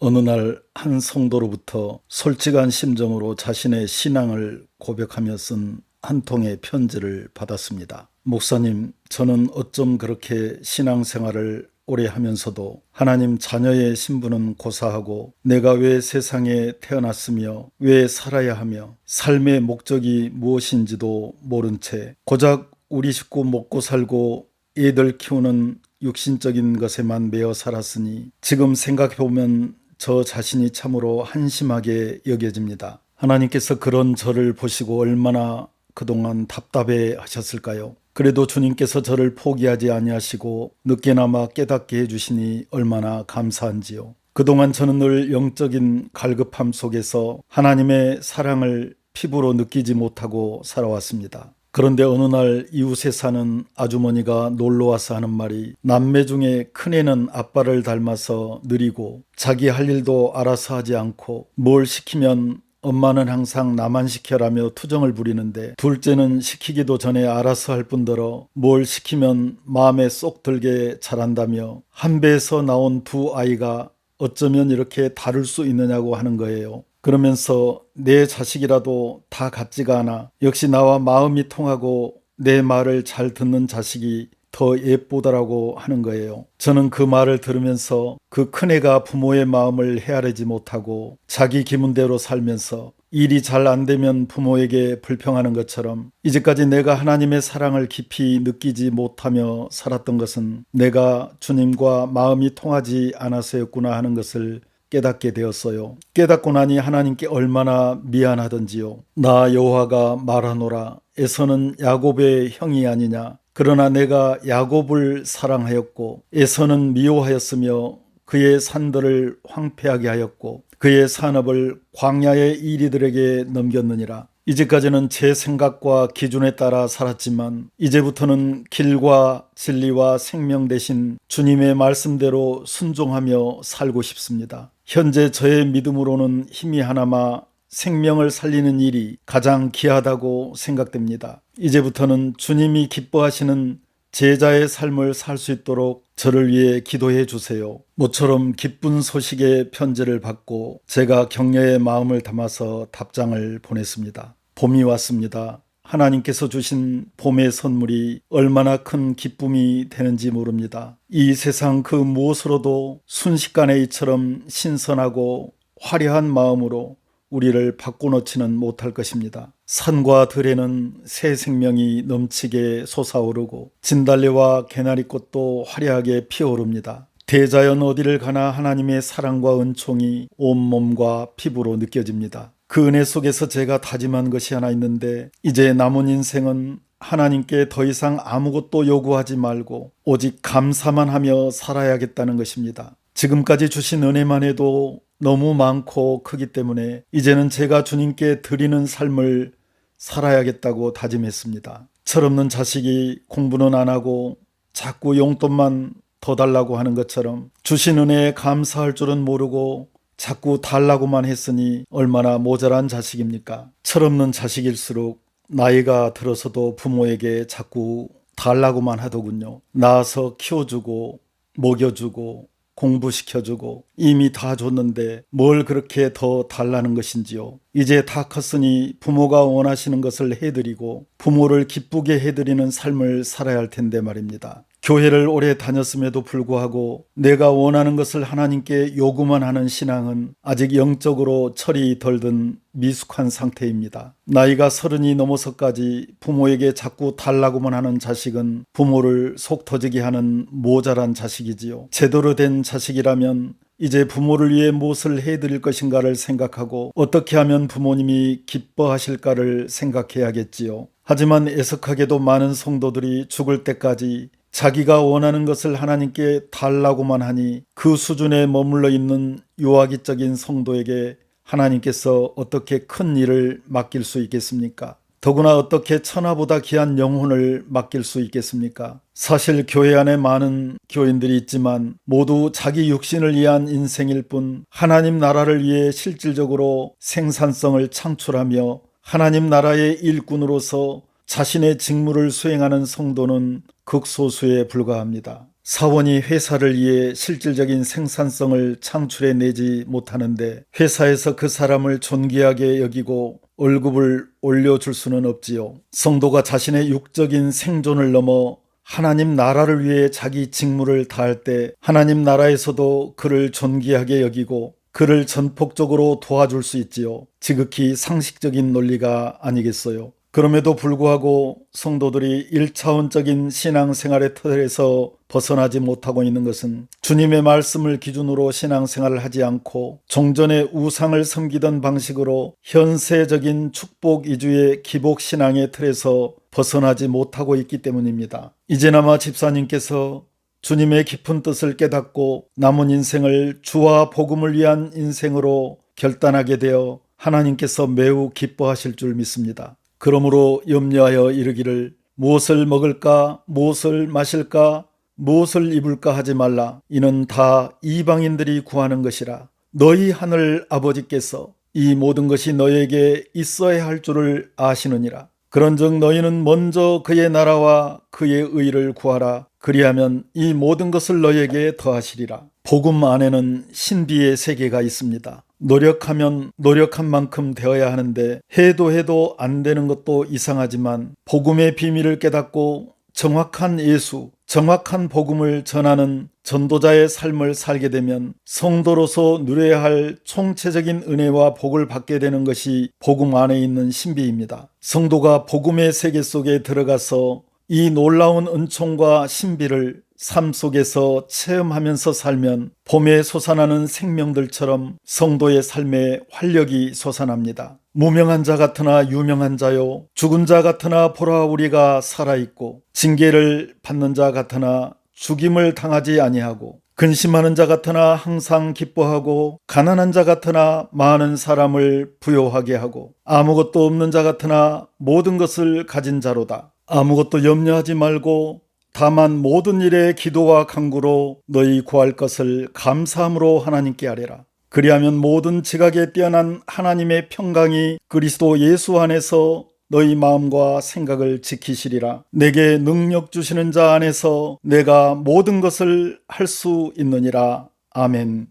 어느 날 한 성도로부터 솔직한 심정으로 자신의 신앙을 고백하며 쓴 한 통의 편지를 받았습니다. 목사님, 저는 어쩜 그렇게 신앙생활을 오래 하면서도 하나님 자녀의 신분은 고사하고 내가 왜 세상에 태어났으며 왜 살아야 하며 삶의 목적이 무엇인지도 모른 채 고작 우리 식구 먹고 살고 애들 키우는 육신적인 것에만 매여 살았으니 지금 생각해보면 저 자신이 참으로 한심하게 여겨집니다. 하나님께서 그런 저를 보시고 얼마나 그동안 답답해 하셨을까요? 그래도 주님께서 저를 포기하지 아니하시고 늦게나마 깨닫게 해주시니 얼마나 감사한지요. 그동안 저는 늘 영적인 갈급함 속에서 하나님의 사랑을 피부로 느끼지 못하고 살아왔습니다. 그런데 어느 날 이웃에 사는 아주머니가 놀러와서 하는 말이 남매 중에 큰애는 아빠를 닮아서 느리고 자기 할 일도 알아서 하지 않고 뭘 시키면 엄마는 항상 나만 시켜라며 투정을 부리는데 둘째는 시키기도 전에 알아서 할 뿐더러 뭘 시키면 마음에 쏙 들게 잘한다며 한 배에서 나온 두 아이가 어쩌면 이렇게 다를 수 있느냐고 하는 거예요. 그러면서 내 자식이라도 다 같지가 않아 역시 나와 마음이 통하고 내 말을 잘 듣는 자식이 더 예쁘다라고 하는 거예요. 저는 그 말을 들으면서 그 큰애가 부모의 마음을 헤아리지 못하고 자기 기분대로 살면서 일이 잘 안 되면 부모에게 불평하는 것처럼 이제까지 내가 하나님의 사랑을 깊이 느끼지 못하며 살았던 것은 내가 주님과 마음이 통하지 않아서였구나 하는 것을 깨닫게 되었어요. 깨닫고 나니 하나님께 얼마나 미안하던지요. 나 여호와가 말하노라 에서는 야곱의 형이 아니냐 그러나 내가 야곱을 사랑하였고 에서는 미워하였으며 그의 산들을 황폐하게 하였고 그의 산업을 광야의 이리들에게 넘겼느니라. 이제까지는 제 생각과 기준에 따라 살았지만 이제부터는 길과 진리와 생명 대신 주님의 말씀대로 순종하며 살고 싶습니다. 현재 저의 믿음으로는 힘이 하나마 생명을 살리는 일이 가장 귀하다고 생각됩니다. 이제부터는 주님이 기뻐하시는 제자의 삶을 살 수 있도록 저를 위해 기도해 주세요. 모처럼 기쁜 소식의 편지를 받고 제가 격려의 마음을 담아서 답장을 보냈습니다. 봄이 왔습니다. 하나님께서 주신 봄의 선물이 얼마나 큰 기쁨이 되는지 모릅니다. 이 세상 그 무엇으로도 순식간에 이처럼 신선하고 화려한 마음으로 우리를 바꿔놓지는 못할 것입니다. 산과 들에는 새 생명이 넘치게 솟아오르고 진달래와 개나리꽃도 화려하게 피어오릅니다. 대자연 어디를 가나 하나님의 사랑과 은총이 온몸과 피부로 느껴집니다. 그 은혜 속에서 제가 다짐한 것이 하나 있는데 이제 남은 인생은 하나님께 더 이상 아무것도 요구하지 말고 오직 감사만 하며 살아야겠다는 것입니다. 지금까지 주신 은혜만 해도 너무 많고 크기 때문에 이제는 제가 주님께 드리는 삶을 살아야겠다고 다짐했습니다. 철없는 자식이 공부는 안 하고 자꾸 용돈만 더 달라고 하는 것처럼 주신 은혜에 감사할 줄은 모르고 자꾸 달라고만 했으니 얼마나 모자란 자식입니까? 철없는 자식일수록 나이가 들어서도 부모에게 자꾸 달라고만 하더군요. 낳아서 키워주고 먹여주고 공부시켜주고 이미 다 줬는데 뭘 그렇게 더 달라는 것인지요. 이제 다 컸으니 부모가 원하시는 것을 해드리고 부모를 기쁘게 해드리는 삶을 살아야 할 텐데 말입니다. 교회를 오래 다녔음에도 불구하고 내가 원하는 것을 하나님께 요구만 하는 신앙은 아직 영적으로 철이 덜 든 미숙한 상태입니다. 나이가 서른이 넘어서까지 부모에게 자꾸 달라고만 하는 자식은 부모를 속 터지게 하는 모자란 자식이지요. 제대로 된 자식이라면 이제 부모를 위해 무엇을 해드릴 것인가를 생각하고 어떻게 하면 부모님이 기뻐하실까를 생각해야겠지요. 하지만 애석하게도 많은 성도들이 죽을 때까지 자기가 원하는 것을 하나님께 달라고만 하니 그 수준에 머물러 있는 요하기적인 성도에게 하나님께서 어떻게 큰 일을 맡길 수 있겠습니까? 더구나 어떻게 천하보다 귀한 영혼을 맡길 수 있겠습니까? 사실 교회 안에 많은 교인들이 있지만 모두 자기 육신을 위한 인생일 뿐 하나님 나라를 위해 실질적으로 생산성을 창출하며 하나님 나라의 일꾼으로서 자신의 직무를 수행하는 성도는 극소수에 불과합니다. 사원이 회사를 위해 실질적인 생산성을 창출해 내지 못하는데 회사에서 그 사람을 존귀하게 여기고 월급을 올려줄 수는 없지요. 성도가 자신의 육적인 생존을 넘어 하나님 나라를 위해 자기 직무를 다할 때 하나님 나라에서도 그를 존귀하게 여기고 그를 전폭적으로 도와줄 수 있지요. 지극히 상식적인 논리가 아니겠어요. 그럼에도 불구하고 성도들이 1차원적인 신앙생활의 틀에서 벗어나지 못하고 있는 것은 주님의 말씀을 기준으로 신앙생활을 하지 않고 종전의 우상을 섬기던 방식으로 현세적인 축복 이주의 기복 신앙의 틀에서 벗어나지 못하고 있기 때문입니다. 이제나마 집사님께서 주님의 깊은 뜻을 깨닫고 남은 인생을 주와 복음을 위한 인생으로 결단하게 되어 하나님께서 매우 기뻐하실 줄 믿습니다. 그러므로 염려하여 이르기를 무엇을 먹을까, 무엇을 마실까, 무엇을 입을까 하지 말라. 이는 다 이방인들이 구하는 것이라. 너희 하늘 아버지께서 이 모든 것이 너에게 있어야 할 줄을 아시느니라. 그런즉 너희는 먼저 그의 나라와 그의 의를 구하라. 그리하면 이 모든 것을 너에게 더하시리라. 복음 안에는 신비의 세계가 있습니다. 노력하면 노력한 만큼 되어야 하는데 해도 해도 안 되는 것도 이상하지만 복음의 비밀을 깨닫고 정확한 예수, 정확한 복음을 전하는 전도자의 삶을 살게 되면 성도로서 누려야 할 총체적인 은혜와 복을 받게 되는 것이 복음 안에 있는 신비입니다. 성도가 복음의 세계 속에 들어가서 이 놀라운 은총과 신비를 삶 속에서 체험하면서 살면 봄에 솟아나는 생명들처럼 성도의 삶에 활력이 솟아납니다. 무명한 자 같으나 유명한 자요 죽은 자 같으나 보라 우리가 살아 있고 징계를 받는 자 같으나 죽임을 당하지 아니하고 근심하는 자 같으나 항상 기뻐하고 가난한 자 같으나 많은 사람을 부요하게 하고 아무것도 없는 자 같으나 모든 것을 가진 자로다. 아무것도 염려하지 말고 다만 모든 일에 기도와 간구로 너희 구할 것을 감사함으로 하나님께 아뢰라. 그리하면 모든 지각에 뛰어난 하나님의 평강이 그리스도 예수 안에서 너희 마음과 생각을 지키시리라. 내게 능력 주시는 자 안에서 내가 모든 것을 할 수 있느니라. 아멘.